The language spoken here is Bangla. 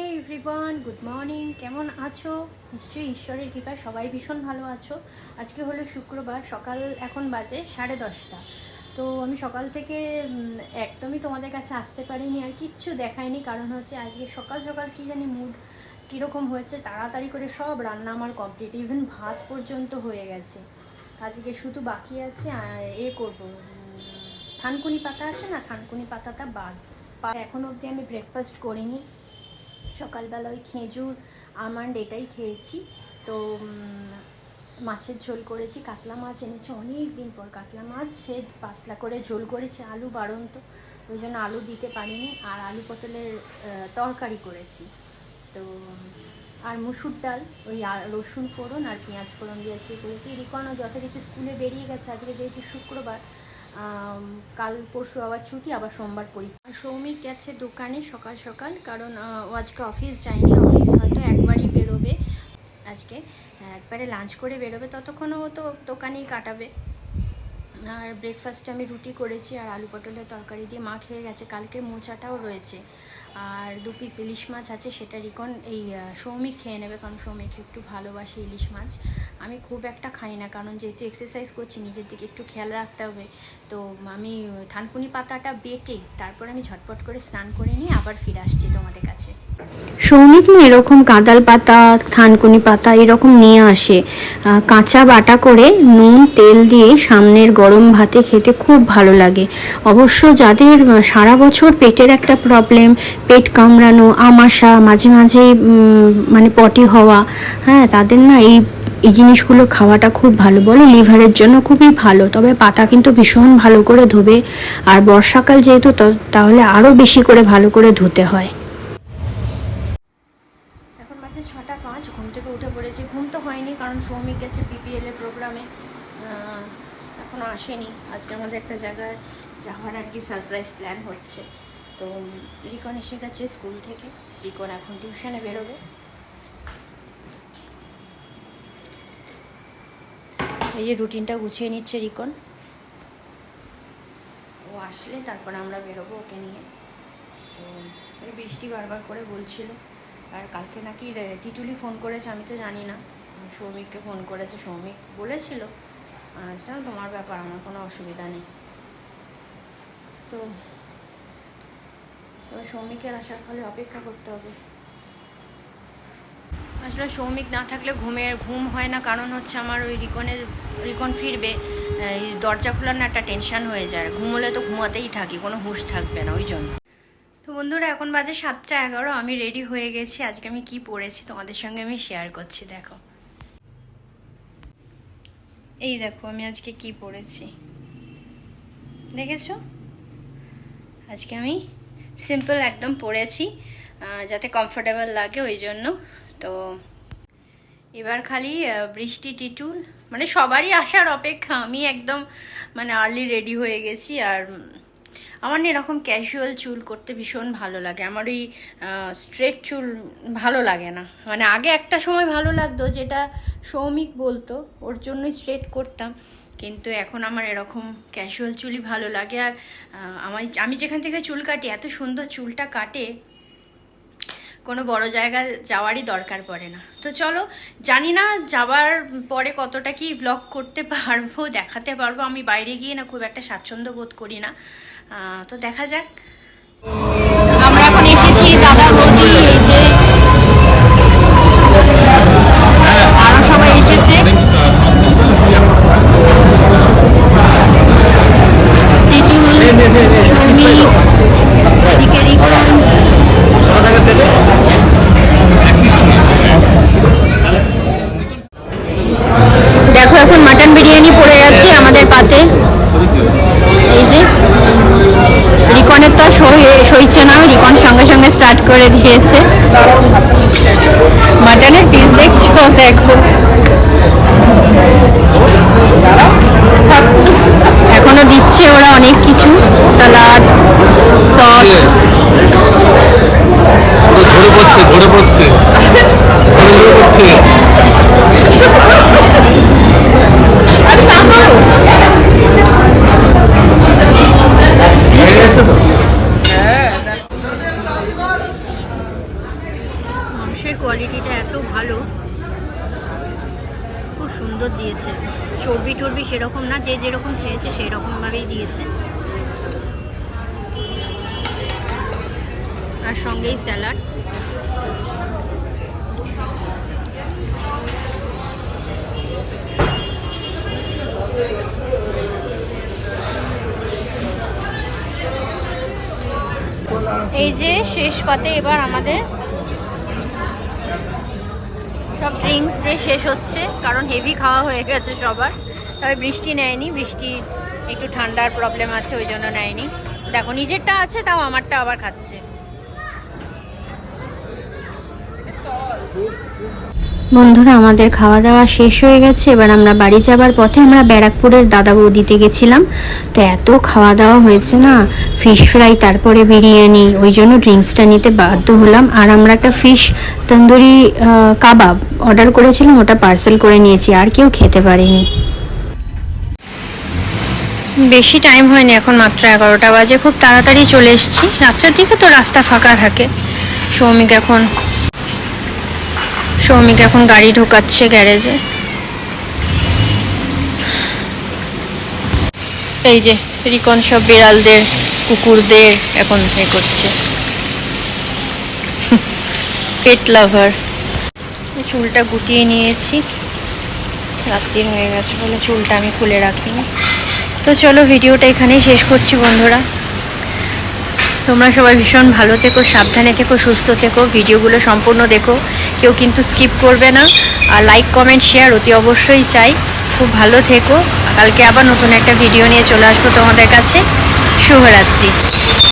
হে এভরিওয়ান গুড মর্নিং কেমন আছো? নিশ্চয়ই ঈশ্বরের কৃপায় সবাই ভীষণ ভালো আছো। আজকে হলো শুক্রবার, সকাল এখন বাজে সাড়ে দশটা। তো আমি সকাল থেকে একদমই তোমাদের কাছে আসতে পারিনি, আর কিচ্ছু দেখায়নি কারণ হচ্ছে আজকে সকাল সকাল কী জানি মুড কীরকম হয়েছে, তাড়াতাড়ি করে সব রান্না আমার কমপ্লিট ইভেন ভাত পর্যন্ত হয়ে গেছে। আজকে শুধু বাকি আছে এ করব থানকুনি পাতা আছে না, থানকুনি পাতাটা বাদ। এখন অবধি আমি ব্রেকফাস্ট করিনি। সকালবেলা ওই খেজুর আমন্ড এটাই খেয়েছি। তো মাছের ঝোল করেছি, কাতলা মাছ এনেছে অনেক দিন পর। কাতলা মাছ সে পাতলা করে ঝোল করেছি, আলু বাড়ন্ত, ওই জন্য আলু দিতে পারিনি। আর আলু পটলের তরকারি করেছি। তো, আর মুসুর ডাল, ওই রসুন ফোড়ন আর পেঁয়াজ ফোড়ন দিয়ে আজকে করেছি। রিকনও যথারীতি স্কুলে বেরিয়ে গেছে, আজকে যেহেতু শুক্রবার কাল পরশু আবার ছুটি, আবার সোমবার পরীক্ষা। সৌমিক গেছে দোকানে সকাল সকাল, কারণ ও আজকে অফিস যায়নি। অফিস হয়তো একবারই বেরোবে আজকে। একবারে লাঞ্চ করে বেরোবে, ততক্ষণও ও তো দোকানেই কাটাবে। আর ব্রেকফাস্টে আমি রুটি করেছি আর আলু পটলের তরকারি দিয়ে। মা খেয়ে গেছে, কালকে মোচাটাও রয়েছে। আর দু পিস ইলিশ মাছ আছে, সেটা রিকন এই সৌমিক খেয়ে নেবে, কারণ সৌমিক একটু ভালোবাসে ইলিশ মাছ। আমি খুব একটা খাই না, কারণ যেহেতু এক্সারসাইজ করছি, নিজের দিকে একটু খেয়াল রাখতে হবে। তো আমি থানকুনি পাতাটা বেটে, তারপর আমি ঝটপট করে স্নান করে নিয়ে আবার ফিরে আসছি তোমাদের কাছে। সৌমিক না এরকম কাঁদাল পাতা, থানকুনি পাতা এরকম নিয়ে আসে। কাঁচা বাটা করে নুন, তেল দিয়ে সামনের গরম ভাতে খেতে খুব ভালো লাগে। অবশ্য যাদের সারা বছর পেটের একটা প্রবলেম পেট কামড়ানো, আমাশা, মাঝে মাঝে মানে পটি হওয়া হ্যাঁ তাদের না এই এই জিনিসগুলো খাওয়াটা খুব ভালো। বলে লিভারের জন্য খুবই ভালো, তবে পাতা কিন্তু ভীষণ ভালো করে ধোবে। আর বর্ষাকাল যেহেতু তাহলে আরও বেশি করে ভালো করে ধুতে হয়। হয়নি, কারণ প্রোগ্রামে আসেনি। আজকে আমাদের একটা জায়গার যাওয়ার আর কি সারপ্রাইজ প্ল্যান হচ্ছে। তো রিকন এসে গেছে স্কুল থেকে। রিকন এখন টিউশনে বেরোবে। এই যে রুটিনটা গুছিয়ে নিচ্ছে রিকন। ও আসলে তারপর আমরা বেরোবো ওকে নিয়ে। তো বৃষ্টি বারবার করে বলছিল। আর কালকে নাকি টিটুলি ফোন করেছে, আমি তো জানি না। সৌমিককে ফোন করেছে, সৌমিক বলেছিল। আর তোমার ব্যাপার, আমার কোনো অসুবিধা নেই। তো এবার সৌমিকের আসার ফলে অপেক্ষা করতে হবে। আসলে সৌমিক না থাকলে ঘুমের ঘুম হয় না। কারণ হচ্ছে আমার ওই রিকনের, রিকন ফিরবে দরজা খোলার না একটা টেনশন হয়ে যায়। ঘুমোলে তো ঘুমাতেই থাকি, কোনো হুঁশ থাকবে না, ওই জন্য। তো বন্ধুরা, এখন বাজে সাতটা এগারো, আমি রেডি হয়ে গেছি। আজকে আমি কি পড়েছি তোমাদের সঙ্গে আমি শেয়ার করছি, দেখো। এই দেখো, আমি আজকে কি পড়েছি। দেখেছ? আজকে আমি সিম্পল একদম পরেছি যাতে কমফোর্টেবল লাগে ওই জন্য। তো এবার খালি বৃষ্টি, টিটুল মানে সবারই আসার অপেক্ষা। আমি একদম মানে আর্লি রেডি হয়ে গেছি আর আমার না এরকম ক্যাজুয়াল চুল করতে ভীষণ ভালো লাগে। আমার ওই স্ট্রেট চুল ভালো লাগে না। মানে আগে একটা সময় ভালো লাগতো, যেটা সৌমিক বলতো, ওর জন্যই স্ট্রেট করতাম। কিন্তু এখন আমার এরকম ক্যাজুয়াল চুলই ভালো লাগে আর আমার আমি যেখান থেকে চুল কাটি, এত সুন্দর চুলটা কাটে, কোনো বড় জায়গা যাওয়ারই দরকার পড়ে না। তো চলো, জানি না যাওয়ার পরে কতটা কি ব্লগ করতে পারব, দেখাতে পারব, আমি বাইরে গিয়ে না খুব একটা স্বাচ্ছন্দ্য বোধ করি না। তো দেখা যাক। এখন মাটন বিরিয়ানি পড়ে গেছে আমাদের পাতে। এই যে রিকনের তো সইছে না রিকন সঙ্গে সঙ্গে স্টার্ট করে দিয়েছে। মাটনের পিস দেখছ? দেখো। এখনও দিচ্ছে ওরা অনেক কিছু। Salad sauce. ঝরে পড়ছে ঝরে পড়ছে। মাংসের কোয়ালিটিটা এত ভালো। খুব সুন্দর দিয়েছে। চর্বি টর্বি সেরকম না, যে যেরকম চেয়েছে সেই রকমভাবেই দিয়েছে। আর সঙ্গেই স্যালাড। এই যে শেষ পাতে এবার আমাদের সব ড্রিঙ্কস দিয়ে শেষ হচ্ছে, কারণ হেভি খাওয়া হয়ে গেছে সবার। তবে বৃষ্টি নেয়নি, বৃষ্টি একটু ঠান্ডার প্রবলেম আছে, ওই জন্য নেয়নি। দেখো, নিজেরটা আছে, তাও আমারটা আবার খাচ্ছে। বন্ধুরা, আমাদের খাওয়া দাওয়া শেষ হয়ে গেছে। এবার আমরা বাড়ি যাবার পথে আমরা ব্যারাকপুরের দাদা বৌদিতে গেছিলাম। তো এত খাওয়া দাওয়া হয়েছে না? ফিশ ফ্রাই তারপরে বিরিয়ানি, ওই জন্য ড্রিঙ্কসটা নিতে বাধ্য হলাম। আর আমরা একটা ফিশ তন্দুরি কাবাব অর্ডার করেছিলাম, ওটা পার্সেল করে নিয়েছি। আর কেউ খেতে পারেনি। বেশি টাইম হয়নি, এখন মাত্র এগারোটা বাজে। খুব তাড়াতাড়ি চলে এসেছি। রাত্রের দিকে তো রাস্তা ফাঁকা থাকে। সৌমিক এখন সৌমিক এখন গাড়ি ঢোকাচ্ছে গ্যারেজে। এই যে, রিকন সব বিড়ালদের, কুকুরদের এখন এ করছে। পেট লাভার চুলটা গুটিয়ে নিয়েছি। রাত্রির হয়ে গেছে বলে চুলটা আমি খুলে রাখিনি। তো চলো, ভিডিওটা এখানেই শেষ করছি বন্ধুরা। তোমরা সবাই ভীষণ ভালো থেকো, সাবধানে থেকো, সুস্থ থেকো, ভিডিওগুলো সম্পূর্ণ দেখো। কেউ কিন্তু স্কিপ করবে না। আর লাইক কমেন্ট শেয়ার অতি অবশ্যই চাই। খুব ভালো থেকো। কালকে আবার নতুন একটা ভিডিও নিয়ে চলে আসব তোমাদের কাছে। শুভরাত্রি।